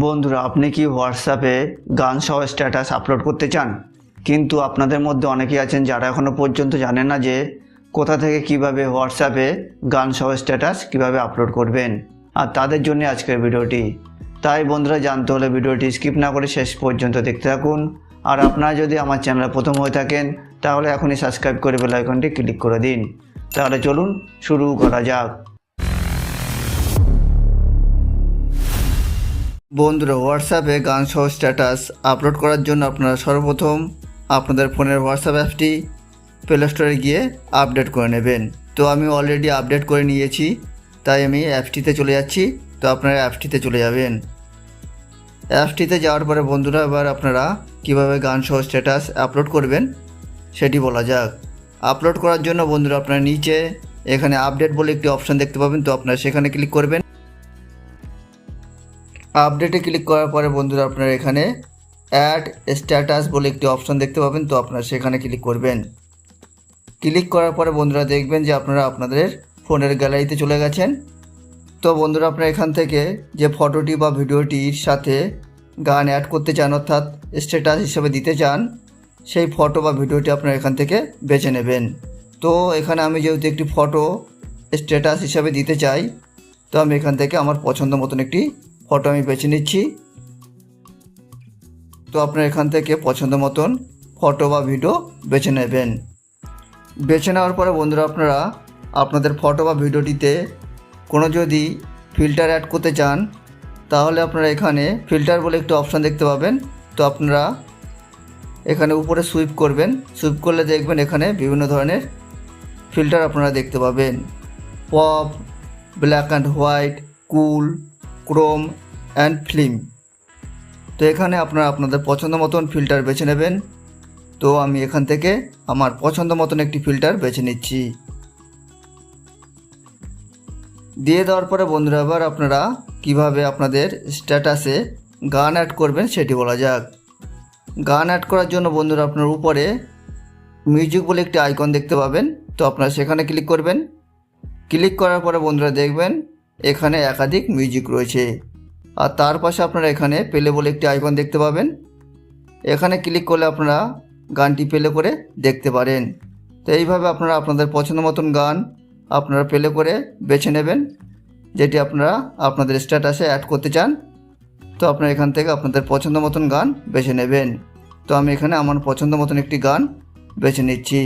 বন্ধুরা, আপনি কি হোয়াটসঅ্যাপে গান সহ স্ট্যাটাস আপলোড করতে চান? কিন্তু আপনাদের মধ্যে অনেকেই আছেন যারা এখনও পর্যন্ত জানেন না যে কোথা থেকে কীভাবে হোয়াটসঅ্যাপে গান সহ স্ট্যাটাস কীভাবে আপলোড করবেন আর তাদের জন্য আজকের ভিডিওটি। তাই বন্ধুরা, জানতে হলে ভিডিওটি স্কিপ না করে শেষ পর্যন্ত দেখতে থাকুন। আর আপনারা যদি আমার চ্যানেলে প্রথম হয়ে থাকেন, তাহলে এখনই সাবস্ক্রাইব করে বেল আইকনটি ক্লিক করে দিন। তাহলে চলুন শুরু করা যাক। বন্ধুরা হোয়াটসঅ্যাপে গান সহ স্ট্যাটাস আপলোড করার জন্য আপনারা সর্বপ্রথম আপনাদের ফোনের হোয়াটসঅ্যাপ অ্যাপটি প্লে স্টোরে গিয়ে আপডেট করে নেবেন। তো আমি অলরেডি আপডেট করে নিয়েছি, তাই আমি অ্যাপসটিতে চলে যাচ্ছি। তো আপনারা অ্যাপসটিতে চলে যাবেন। অ্যাপসটিতে যাওয়ার পরে বন্ধুরা, এবার আপনারা কীভাবে গান সহ স্ট্যাটাস আপলোড করবেন সেটি বলা যাক। আপলোড করার জন্য বন্ধুরা, আপনারা নিচে এখানে আপডেট বলে একটি অপশান দেখতে পাবেন। তো আপনারা সেখানে ক্লিক করবেন। আপডেটে ক্লিক করার পরে বন্ধুরা আপনারা এখানে অ্যাড স্ট্যাটাস বলে একটি অপশন দেখতে পাবেন, তো আপনারা সেখানে ক্লিক করবেন। ক্লিক করার পরে বন্ধুরা দেখবেন যে আপনারা আপনাদের ফোনের গ্যালারিতে চলে গেছেন। তো বন্ধুরা আপনারা এখান থেকে যে ফটোটি বা ভিডিওটির সাথে গান অ্যাড করতে চান, অর্থাৎ স্ট্যাটাস হিসেবে দিতে চান, সেই ফটো বা ভিডিওটি আপনারা এখান থেকে বেছে নেবেন। তো এখানে আমি যেহেতু একটি ফটো স্ট্যাটাস হিসাবে দিতে চাই, তো আমি এখান থেকে আমার পছন্দ মতন একটি ফটো আমি বেছে নিচ্ছি। তো আপনার এখান থেকে পছন্দ মতন ফটো বা ভিডিও বেছে নেবেন। বেছে নেওয়ার পরে বন্ধুরা আপনারা আপনাদের ফটো বা ভিডিওটিতে কোনো যদি ফিল্টার অ্যাড করতে চান, তাহলে আপনারা এখানে ফিল্টার বলে একটি অপশান দেখতে পাবেন। তো আপনারা এখানে উপরে সুইপ করবেন। সুইপ করলে দেখবেন এখানে বিভিন্ন ধরনের ফিল্টার আপনারা দেখতে পাবেন। Pop, black and white, cool chrome and film তো এখানে আপনারা আপনাদের পছন্দ মতন ফিল্টার বেছে নেবেন। তো আমি এখান থেকে আমার পছন্দ মতন একটি ফিল্টার বেছে নিচ্ছি। দিয়ে দেওয়ার পরে বন্ধুরা, এবার আপনারা কীভাবে আপনাদের স্ট্যাটাসে গান অ্যাড করবেন সেটি বলা যাক। গান অ্যাড করার জন্য বন্ধুরা, আপনার উপরে মিউজিক বলে একটি আইকন দেখতে পাবেন। তো আপনারা সেখানে ক্লিক করবেন। ক্লিক করার পরে বন্ধুরা দেখবেন এখানে একাধিক মিউজিক রয়েছে। আর তার পাশে আপনারা এখানে পেলে বলে একটি আইকন দেখতে পাবেন। এখানে ক্লিক করলে আপনারা গানটি পেলে করে দেখতে পারেন। তো এইভাবে আপনারা আপনাদের পছন্দ মতন গান আপনারা পেলে করে বেছে নেবেন, যেটি আপনারা আপনাদের স্ট্যাটাসে অ্যাড করতে চান। তো আপনারা এখান থেকে আপনাদের পছন্দ মতন গান বেছে নেবেন। তো আমি এখানে আমার পছন্দ মতন একটি গান বেছে নিচ্ছি।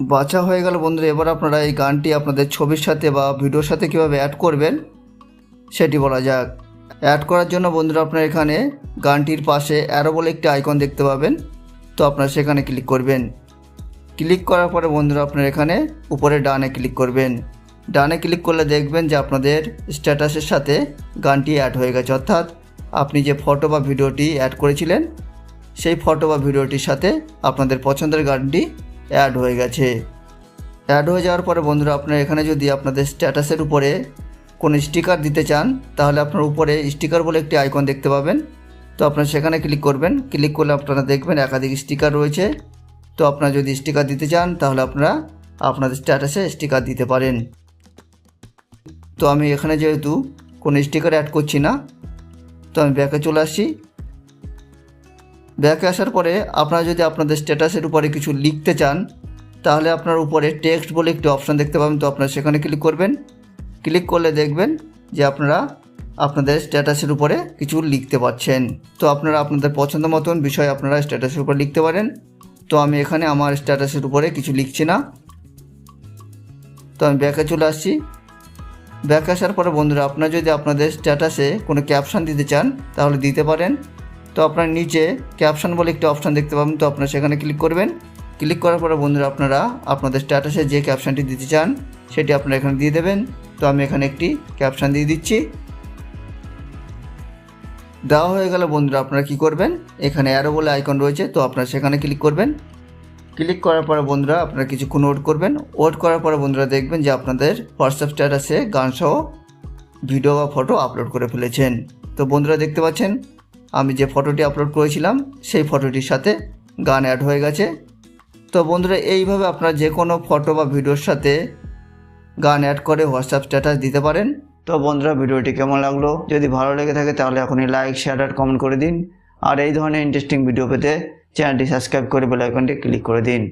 বাছা হয়ে গেল বন্ধুরা, এবার আপনারা এই গানটি আপনাদের ছবির সাথে বা ভিডিওর সাথে কীভাবে অ্যাড করবেন সেটি বলা যাক। অ্যাড করার জন্য বন্ধুরা আপনারা এখানে গানটির পাশে অ্যারো বলে একটি আইকন দেখতে পাবেন। তো আপনারা সেখানে ক্লিক করবেন। ক্লিক করার পরে বন্ধুরা আপনারা এখানে উপরে ডানে ক্লিক করবেন। ডানে ক্লিক করলে দেখবেন যে আপনাদের স্ট্যাটাসের সাথে গানটি অ্যাড হয়ে গেছে। অর্থাৎ আপনি যে ফটো বা ভিডিওটি অ্যাড করেছিলেন, সেই ফটো বা ভিডিওটির সাথে আপনাদের পছন্দের গানটি অ্যাড হয়ে গেছে। অ্যাড হয়ে যাওয়ার পরে বন্ধুরা, আপনারা এখানে যদি আপনাদের স্ট্যাটাসের উপরে কোনো স্টিকার দিতে চান, তাহলে আপনার উপরে স্টিকার বলে একটি আইকন দেখতে পাবেন। তো আপনারা সেখানে ক্লিক করবেন। ক্লিক করলে আপনারা দেখবেন একাধিক স্টিকার রয়েছে। তো আপনারা যদি স্টিকার দিতে চান, তাহলে আপনারা আপনাদের স্ট্যাটাসে স্টিকার দিতে পারেন। তো আমি এখানে যেহেতু কোনো স্টিকার অ্যাড করছি না, তো আমি ব্যাকে চলে আসছি। ব্যাকে আসার পরে আপনারা যদি আপনাদের স্ট্যাটাসের উপরে কিছু লিখতে চান, তাহলে আপনার উপরে টেক্সট বলে একটি অপশান দেখতে পাবেন। তো আপনারা সেখানে ক্লিক করবেন। ক্লিক করলে দেখবেন যে আপনারা আপনাদের স্ট্যাটাসের উপরে কিছু লিখতে পারছেন। তো আপনারা আপনাদের পছন্দ মতন বিষয় আপনারা স্ট্যাটাসের উপরে লিখতে পারেন। তো আমি এখানে আমার স্ট্যাটাসের উপরে কিছু লিখছি না। তো আমি ব্যাকে চলে আসছি। ব্যাক আসার পরে বন্ধুরা, আপনারা যদি আপনাদের স্ট্যাটাসে কোনো ক্যাপশান দিতে চান, তাহলে দিতে পারেন। তো আপনার নিচে ক্যাপশন বলে একটি অপশান দেখতে পাবেন। তো আপনারা সেখানে ক্লিক করবেন। ক্লিক করার পরে বন্ধুরা আপনারা আপনাদের স্ট্যাটাসে যে ক্যাপশনটি দিতে চান, সেটি আপনারা এখানে দিয়ে দেবেন। তো আমি এখানে একটি ক্যাপশন দিয়ে দিচ্ছি। দেওয়া হয়ে গেলে বন্ধুরা আপনারা কি করবেন? এখানে অ্যারো বলে আইকন রয়েছে, তো আপনারা সেখানে ক্লিক করবেন। ক্লিক করার পরে বন্ধুরা আপনারা কিছুক্ষণ ওয়েট করবেন। ওয়েট করার পরে বন্ধুরা দেখবেন যে আপনাদের হোয়াটসঅ্যাপ স্ট্যাটাসে গান সহ ভিডিও বা ফটো আপলোড করে ফেলেছেন। তো বন্ধুরা দেখতে পাচ্ছেন আমি যে ফটোটি আপলোড করেছিলাম, সেই ফটোটির সাথে গান অ্যাড হয়ে গেছে। তো বন্ধুরা, এইভাবে আপনারা যে কোনো ফটো বা ভিডিওর সাথে গান অ্যাড করে হোয়াটসঅ্যাপ স্ট্যাটাস দিতে পারেন। তো বন্ধুরা, ভিডিওটি কেমন লাগল? যদি ভালো লেগে থাকে, তাহলে এখনই লাইক শেয়ার আর কমেন্ট করে দিন। আর এই ধরনের ইন্টারেস্টিং ভিডিও পেতে চ্যানেলটি সাবস্ক্রাইব করে বেলাইকনটি ক্লিক করে দিন।